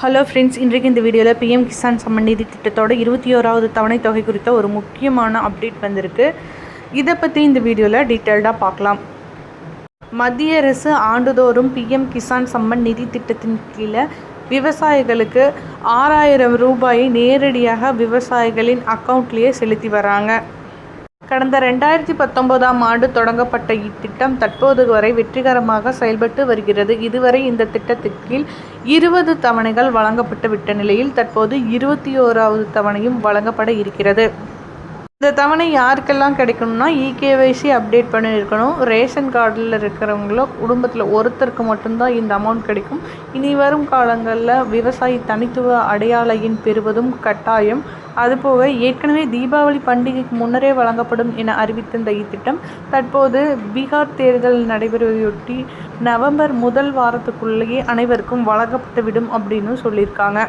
Hello friends இன்றைக்கு இந்த வீடியோவில் பிஎம் கிசான் சம்மநிதி திட்டத்தோட இருபத்தி ஓராவது தவணை தொகை குறித்த ஒரு முக்கியமான அப்டேட் வந்திருக்கு. இதை பற்றி இந்த வீடியோவில் டீட்டெயில்டாக பார்க்கலாம். மத்திய அரசு ஆண்டுதோறும் பிஎம் கிசான் சம்மன் நிதி திட்டத்தின் கீழே விவசாயிகளுக்கு ஆறாயிரம் ரூபாயை நேரடியாக விவசாயிகளின் அக்கௌண்ட்லேயே செலுத்தி வராங்க. கடந்த ரெண்டாயிரத்தி பத்தொன்பதாம் ஆண்டு தொடங்கப்பட்ட இத்திட்டம் தற்போது வரை வெற்றிகரமாக செயல்பட்டு வருகிறது. இதுவரை இந்த திட்டத்தின் கீழ் இருபது தவணைகள் வழங்கப்பட்டு விட்ட நிலையில் தற்போது இருபத்தி ஓராவது தவணையும் வழங்கப்பட இருக்கிறது. இந்த தவணை யாருக்கெல்லாம் கிடைக்கணும்னா இகேவைசி அப்டேட் பண்ணியிருக்கணும் ரேஷன் கார்டில் இருக்கிறவங்களோ குடும்பத்தில் ஒருத்தருக்கு மட்டும்தான் இந்த அமௌண்ட் கிடைக்கும். இனி வரும் காலங்களில் விவசாயி தனித்துவ அடையாள எண் பெறுவதும் கட்டாயம். அதுபோக ஏற்கனவே தீபாவளி பண்டிகைக்கு முன்னரே வழங்கப்படும் என அறிவித்திருந்த இத்திட்டம் தற்போது பீகார் தேர்தல் நடைபெறுவதையொட்டி நவம்பர் முதல் வாரத்துக்குள்ளேயே அனைவருக்கும் வழங்கப்பட்டுவிடும் அப்படின்னு சொல்லியிருக்காங்க.